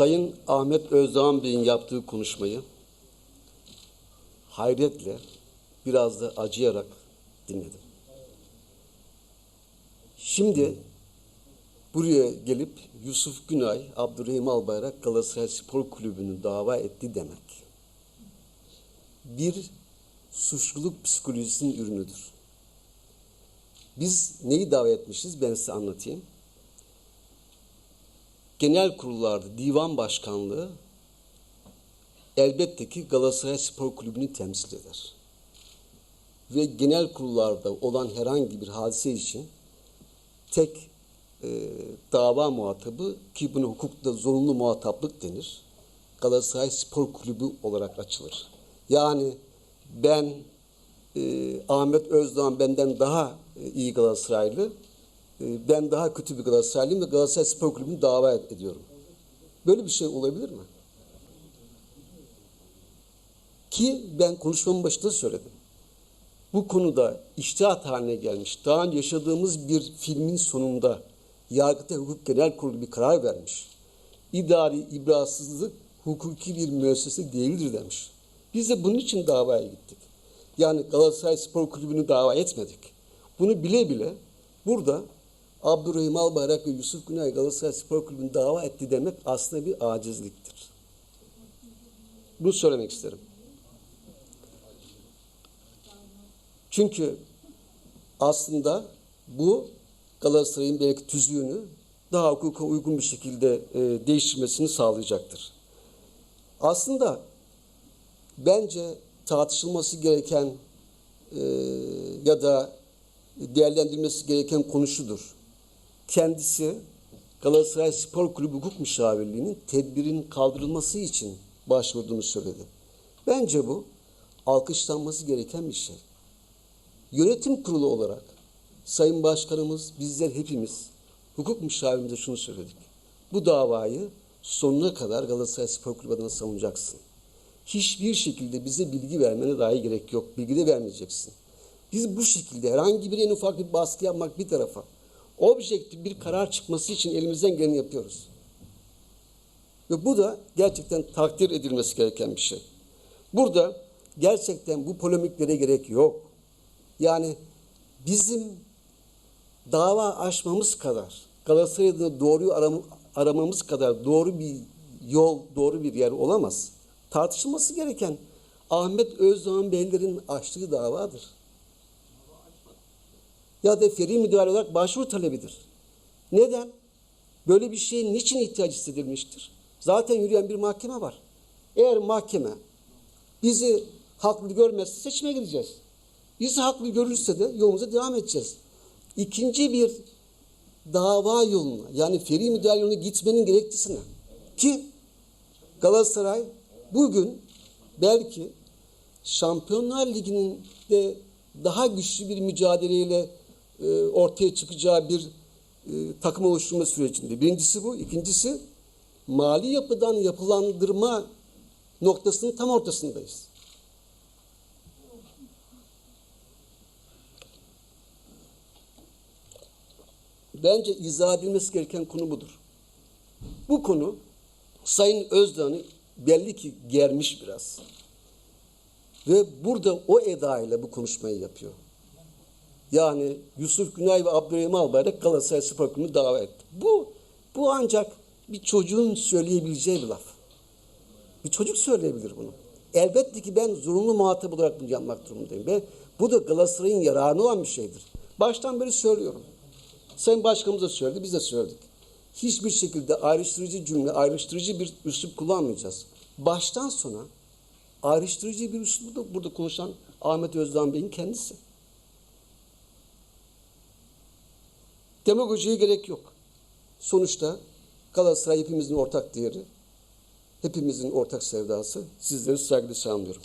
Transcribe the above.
Sayın Ahmet Özdağan Bey'in yaptığı konuşmayı hayretle, biraz da acıyarak dinledim. Şimdi buraya gelip Yusuf Günay, Abdurrahim Albayrak Galatasaray Spor Kulübü'nü dava etti demek bir suçluluk psikolojisinin ürünüdür. Biz neyi dava etmişiz ben size anlatayım. Genel kurullarda divan başkanlığı elbette ki Galatasaray Spor Kulübü'nü temsil eder. Ve genel kurullarda olan herhangi bir hadise için tek e, dava muhatabı ki buna hukukta zorunlu muhataplık denir. Galatasaray Spor Kulübü olarak açılır. Yani ben e, Ahmet Özdağ benden daha e, iyi Galatasaraylı, ben daha kötü bir Galatasaraylıyım ve Galatasaray Spor Kulübü'nü dava ediyorum. Böyle bir şey olabilir mi? Ki ben konuşmamın başında söyledim. Bu konuda iştihat haline gelmiş, daha önce yaşadığımız bir filmin sonunda Yargıtay Hukuk Genel Kurulu bir karar vermiş. İdari ibrasızlık hukuki bir müessese değildir demiş. Biz de bunun için davaya gittik. Yani Galatasaray Spor Kulübü'nü dava etmedik. Bunu bile bile burada Abdurrahim Albayrak ve Yusuf Günay Galatasaray Spor Kulübü'nü dava etti demek aslında bir acizliktir. Bunu söylemek isterim. Çünkü aslında bu Galatasaray'ın belki tüzüğünü daha hukuka uygun bir şekilde e, değiştirmesini sağlayacaktır. Aslında bence tartışılması gereken e, ya da değerlendirilmesi gereken konu. Kendisi Galatasaray Spor Kulübü Hukuk Müşavirliği'nin tedbirin kaldırılması için başvurduğunu söyledi. Bence bu alkışlanması gereken bir şey. Yönetim kurulu olarak Sayın Başkanımız, bizler hepimiz hukuk müşavirimize şunu söyledik. Bu davayı sonuna kadar Galatasaray Spor Kulübü adına savunacaksın. Hiçbir şekilde bize bilgi vermene dahi gerek yok. Bilgi de vermeyeceksin. Biz bu şekilde herhangi bir en ufak bir baskı yapmak bir tarafa, objektif bir karar çıkması için elimizden geleni yapıyoruz. Ve bu da gerçekten takdir edilmesi gereken bir şey. Burada gerçekten bu polemiklere gerek yok. Yani bizim dava açmamız kadar, Galatasaray'da doğruyu aram aramamız kadar doğru bir yol, doğru bir yer olamaz. Tartışılması gereken Ahmet Özdağ'ın beylerin açtığı davadır. Ya da feri müdahale olarak başvuru talebidir. Neden? Böyle bir şeye niçin ihtiyaç hissedilmiştir? Zaten yürüyen bir mahkeme var. Eğer mahkeme bizi haklı görmezse seçime gideceğiz. Bizi haklı görürse de yolumuza devam edeceğiz. İkinci bir dava yoluna yani feri müdahale yoluna gitmenin gerekçesine ki Galatasaray bugün belki Şampiyonlar Ligi'nin de daha güçlü bir mücadeleyle e, ortaya çıkacağı bir e, takım oluşturma sürecinde. Birincisi bu. ikincisi mali yapıdan yapılandırma noktasının tam ortasındayız. Bence izah edilmesi gereken konu budur. Bu konu Sayın Özdağ'ı belli ki germiş biraz. Ve burada o edayla bu konuşmayı yapıyor. Yani Yusuf Günay ve Abdurrahim Albayrak Galatasaray Spor Kulübü'nü dava etti. Bu, bu ancak bir çocuğun söyleyebileceği bir laf. Bir çocuk söyleyebilir bunu. Elbette ki ben zorunlu muhatap olarak bunu yapmak durumundayım. Ve bu da Galatasaray'ın yararına olan bir şeydir. Baştan beri söylüyorum. Sayın Başkanımız da söyledi, biz de söyledik. Hiçbir şekilde ayrıştırıcı cümle, ayrıştırıcı bir üslup kullanmayacağız. Baştan sona ayrıştırıcı bir üslubu da burada konuşan Ahmet Özdağ Bey'in kendisi. Demagojiye gerek yok. Sonuçta Galatasaray hepimizin ortak değeri, hepimizin ortak sevdası. Sizleri saygıyla selamlıyorum.